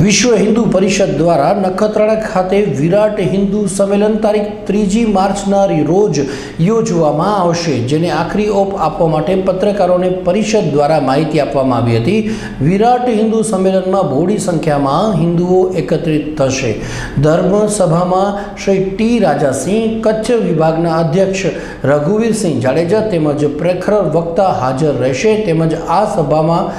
વિશ્વ હિન્દુ પરિષદ દ્વારા નખત્રાણા ખાતે વિરાટ હિન્દુ સંમેલન તારીખ ત્રીજી માર્ચના રોજ યોજવામાં આવશે, જેને આખરી ઓપ આપવા માટે પત્રકારોને પરિષદ દ્વારા માહિતી આપવામાં આવી હતી. વિરાટ હિન્દુ સંમેલનમાં બહોળી સંખ્યામાં હિન્દુઓ એકત્રિત થશે. ધર્મ સભામાં શ્રી ટી રાજાસિંહ, કચ્છ વિભાગના અધ્યક્ષ રઘુવીરસિંહ જાડેજા તેમજ પ્રખર વક્તા હાજર રહેશે. તેમજ આ સભામાં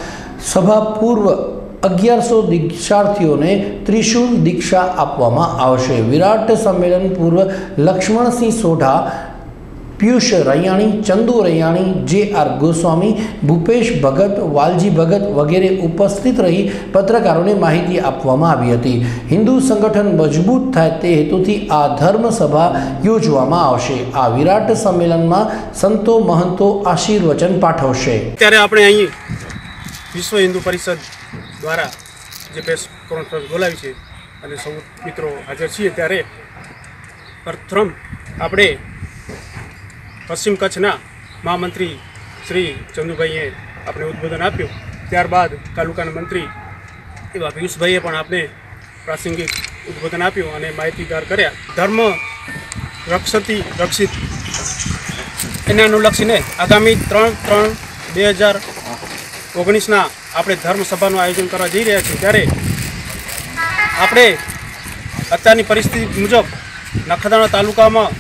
સભા પૂર્વ અગિયારસો દીક્ષાર્થીઓને ત્રિશુલ દીક્ષા આપવામાં આવશે. વિરાટ સંમેલન પૂર્વ લક્ષ્મણસિંહ સોઢા, પિયુષ રૈયાણી, ચંદુ રૈયાણી, જે આર ગોસ્વામી, ભૂપેશ ભગત, વાલજી ભગત વગેરે ઉપસ્થિત રહી પત્રકારોને માહિતી આપવામાં આવી હતી. હિન્દુ સંગઠન મજબૂત થાય તે હેતુથી આ ધર્મસભા યોજવામાં આવશે. આ વિરાટ સંમેલનમાં સંતો મહંતો આશીર્વચન પાઠવશે. ત્યારે આપણે અહીં વિશ્વ હિન્દુ પરિષદ દ્વારા જે પ્રેસ કોન્ફરન્સ બોલાવી છે અને સૌ મિત્રો હાજર છીએ ત્યારે પ્રથમ આપણે પશ્ચિમ કચ્છના મહામંત્રી શ્રી ચંદુભાઈએ આપણે ઉદ્બોધન આપ્યું. ત્યારબાદ તાલુકાના મંત્રી એવા પિયુષભાઈએ પણ આપણે પ્રાસંગિક ઉદ્બોધન આપ્યું અને માહિતીગાર કર્યા. ધર્મ રક્ષતી રક્ષિત એને અનુલક્ષીને આગામી ત્રણ ત્રણ બે હજાર ઓગણીસના આપણે ધર્મ સભાનું આયોજન કરવા જઈ રહ્યા છીએ ત્યારે આપણે અત્યારની પરિસ્થિતિ મુજબ નખત્રાણા તાલુકામાં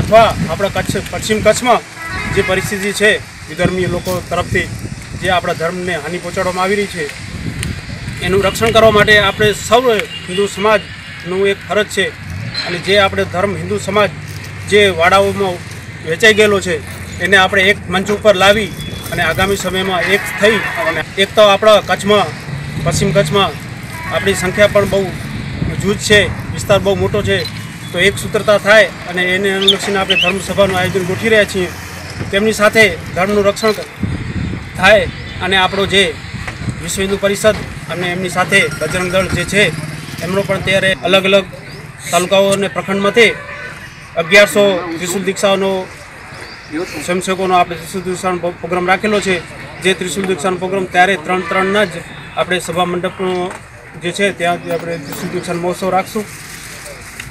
અથવા આપણા કચ્છ, પશ્ચિમ કચ્છમાં જે પરિસ્થિતિ છે વિધર્મીય લોકો તરફથી જે આપણા ધર્મને હાનિ પહોંચાડવામાં આવી રહી છે, એનું રક્ષણ કરવા માટે આપણે સૌ હિન્દુ સમાજનું એક ફરજ છે અને જે આપણે ધર્મ હિન્દુ સમાજ જે વાડાઓમાં વેચાઈ ગયેલો છે, એને આપણે એક મંચ ઉપર લાવી અને આગામી સમયમાં એક થઈ અને એક તો આપણા કચ્છમાં, પશ્ચિમ કચ્છમાં આપણી સંખ્યા પણ બહુ જૂથ છે, વિસ્તાર બહુ મોટો છે. તો એક સૂત્રતા થાય અને એને અનુલક્ષીને આપણે ધર્મસભાનું આયોજન ગોઠવી રહ્યા છીએ. તેમની સાથે ધર્મનું રક્ષણ થાય અને આપણો જે વિશ્વ હિન્દુ પરિષદ અને એમની સાથે બજરંગ દળ જે છે, એમનો પણ ત્યારે અલગ અલગ તાલુકાઓ અને પ્રખંડમાંથી અગિયારસો ત્રિશુલ દીક્ષાઓનો સ્વયંસેવકોનો આપણે ત્રિશુલ દીક્ષાનો પ્રોગ્રામ રાખેલો છે. જે ત્રિશુલ દીક્ષાનો પ્રોગ્રામ ત્યારે ત્રણ ત્રણના જ આપણે સભા મંડપનો જે છે ત્યાં આપણે ત્રિશુલ દીક્ષાનો મહોત્સવ રાખશું.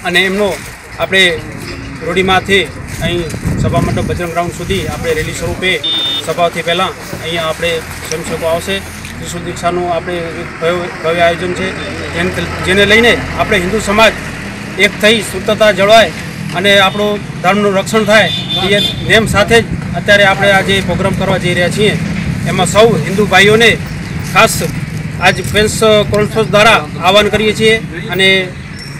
અને એમનો આપણે રોડીમાંથી અહીં સભા મંડપ બજરંગ ગ્રાઉન્ડ સુધી આપણે રેલી સ્વરૂપે સભાથી પહેલાં અહીંયા આપણે સ્વયંસેવકો આવશે. ત્રિશુલ દીક્ષાનું આપણે ભવ્ય આયોજન છે. જેને લઈને આપણે હિન્દુ સમાજ એક થઈ શુદ્ધતા જળવાય અને આપણું ધર્મનું રક્ષણ થાય એ નેમ સાથે જ અત્યારે આપણે આજે પ્રોગ્રામ કરવા જઈ રહ્યા છીએ. એમાં સૌ હિન્દુ ભાઈઓને ખાસ આજ પ્રેસ કોન્ફરન્સ દ્વારા આહવાન કરીએ છીએ અને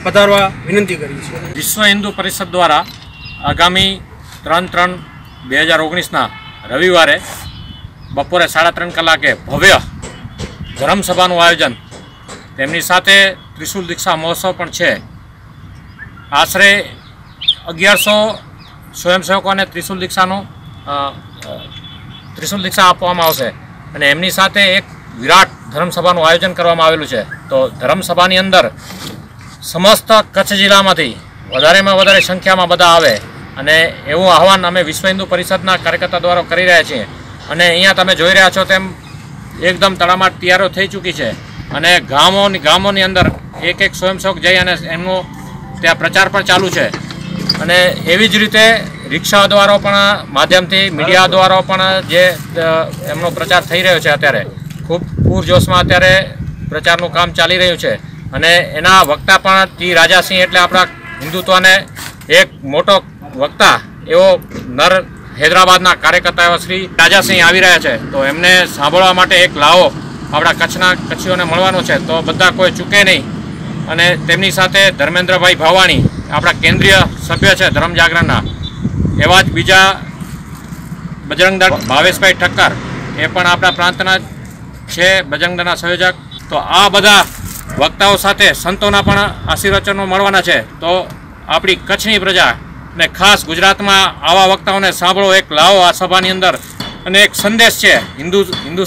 પધારવા વિનંતી કરીએ છીએ. વિશ્વ હિન્દુ પરિષદ દ્વારા આગામી ત્રણ ત્રણ બે હજાર ઓગણીસના રવિવારે બપોરે સાડા ત્રણ કલાકે ભવ્ય ધર્મસભાનું આયોજન, તેમની સાથે ત્રિશુલ દીક્ષા મહોત્સવ પણ છે. આશરે અગિયારસો સ્વયંસેવકોને ત્રિશુલ દીક્ષાનું ત્રિશુલ દીક્ષા આપવામાં આવશે. અને એમની સાથે એક વિરાટ ધર્મસભાનું આયોજન કરવામાં આવેલું છે. તો ધર્મસભાની અંદર સમસ્ત કચ્છ જિલ્લામાંથી વધારેમાં વધારે સંખ્યામાં બધા આવે. અને એવું આહવાન અમે વિશ્વ હિન્દુ પરિષદના કાર્યકર્તા દ્વારા કરી રહ્યા છીએ. અને અહીંયા તમે જોઈ રહ્યા છો તેમ એકદમ તળામાટ તૈયારો થઈ ચૂકી છે. અને ગામોની ગામોની અંદર એક એક સ્વયંસેવક જઈ અને એમનો ત્યાં પ્રચાર પણ ચાલુ છે. અને એવી જ રીતે રિક્ષા દ્વારા પણ માધ્યમથી મીડિયા દ્વારા પણ જે એમનો પ્રચાર થઈ રહ્યો છે અત્યારે ખૂબ પૂરજોશમાં અત્યારે પ્રચારનું કામ ચાલી રહ્યું છે. અને એના વક્તા પણ ટી રાજાસિંહ એટલે આપણા હિન્દુત્વને એક મોટો વક્તા એવો નર હૈદરાબાદના કાર્યકર્તા એવા શ્રી રાજાસિંહ આવી રહ્યા છે. તો એમને સાંભળવા માટે એક લાવો આપણા કચ્છના કચ્છીઓને મળવાનો છે. તો બધા કોઈ ચૂકે નહીં. અને તેમની સાથે ધર્મેન્દ્રભાઈ ભાવાણી આપણા કેન્દ્રીય સભ્ય છે ધર્મ જાગરણના, એવા જ બીજા બજરંગદળ ભાવેશભાઈ ઠક્કર, એ પણ આપણા પ્રાંતના છે બજરંગદળના સંયોજક. તો આ બધા વક્તાઓ સાથે સંતોના પણ આશીર્વચનો મળવાના છે. તો આપણી કચ્છની પ્રજા ને ખાસ ગુજરાતમાં આવા વક્તાઓને સાંભળો. એક લાવો આ સભાની અંદર અને એક સંદેશ છે હિન્દુ હિન્દુ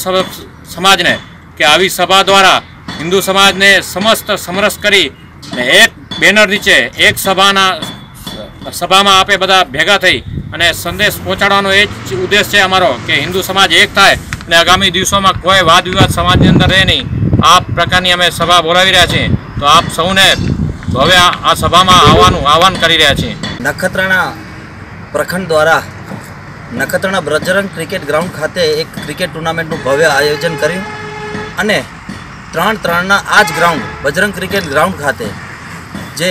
સમાજને કે આવી સભા દ્વારા હિન્દુ સમાજને સમસ્ત સમરસ કરી ને એક બેનર નીચે એક સભાના સભામાં આપે બધા ભેગા થઈ અને સંદેશ પહોંચાડવાનો એ જ ઉદ્દેશ છે અમારો કે હિન્દુ સમાજ એક થાય અને આગામી દિવસોમાં કોઈ વાદ વિવાદ સમાજની અંદર રહે નહીં. આ પ્રકારની અમે સભા બોલાવી રહ્યા છીએ. તો આપ સૌને હવે આ સભામાં આવવાનું આહવાન કરી રહ્યા છીએ. નખત્રાણા પ્રખંડ દ્વારા નખત્રાણા બ્રજરંગ ક્રિકેટ ગ્રાઉન્ડ ખાતે એક ક્રિકેટ ટુર્નામેન્ટનું ભવ્ય આયોજન કર્યું અને ત્રણ ત્રણના આ જ ગ્રાઉન્ડ બજરંગ ક્રિકેટ ગ્રાઉન્ડ ખાતે, જે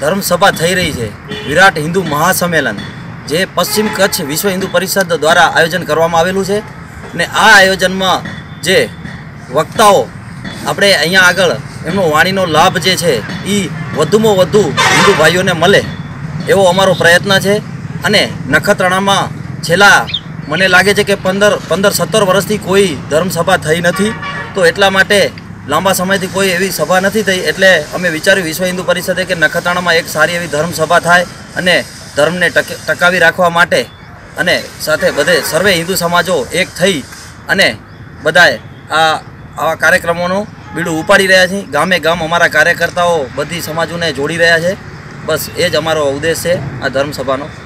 ધર્મસભા થઈ રહી છે, વિરાટ હિન્દુ મહાસંમેલન, જે પશ્ચિમ કચ્છ વિશ્વ હિન્દુ પરિષદ દ્વારા આયોજન કરવામાં આવેલું છે. ને આ આયોજનમાં જે વક્તાઓ, આપણે અહીંયા આગળ, એમનો વાણીનો લાભ જે છે એ વધુમાં વધુ હિન્દુ ભાઈઓને મળે, એવો અમારો પ્રયત્ન છે. અને નખત્રાણામાં છેલ્લા મને લાગે છે કે પંદર પંદર, સત્તર વર્ષથી કોઈ ધર્મસભા થઈ નથી. તો એટલા માટે લાંબા સમયથી કોઈ એવી સભા નથી થઈ એટલે અમે વિચાર્યું વિશ્વ હિન્દુ પરિષદે કે નખત્રાણામાં એક સારી એવી ધર્મ સભા થાય અને ધર્મને ટકે ટકાવી રાખવા માટે અને સાથે બધે સર્વે હિન્દુ સમાજો એક થઈ અને બધાએ આ આવા કાર્યક્રમોનું બીડું ઉપાડી રહ્યા છે. ગામે ગામ અમારા કાર્યકર્તાઓ બધી સમાજોને જોડી રહ્યા છે. બસ એ જ અમારો ઉદ્દેશ છે આ ધર્મસભાનો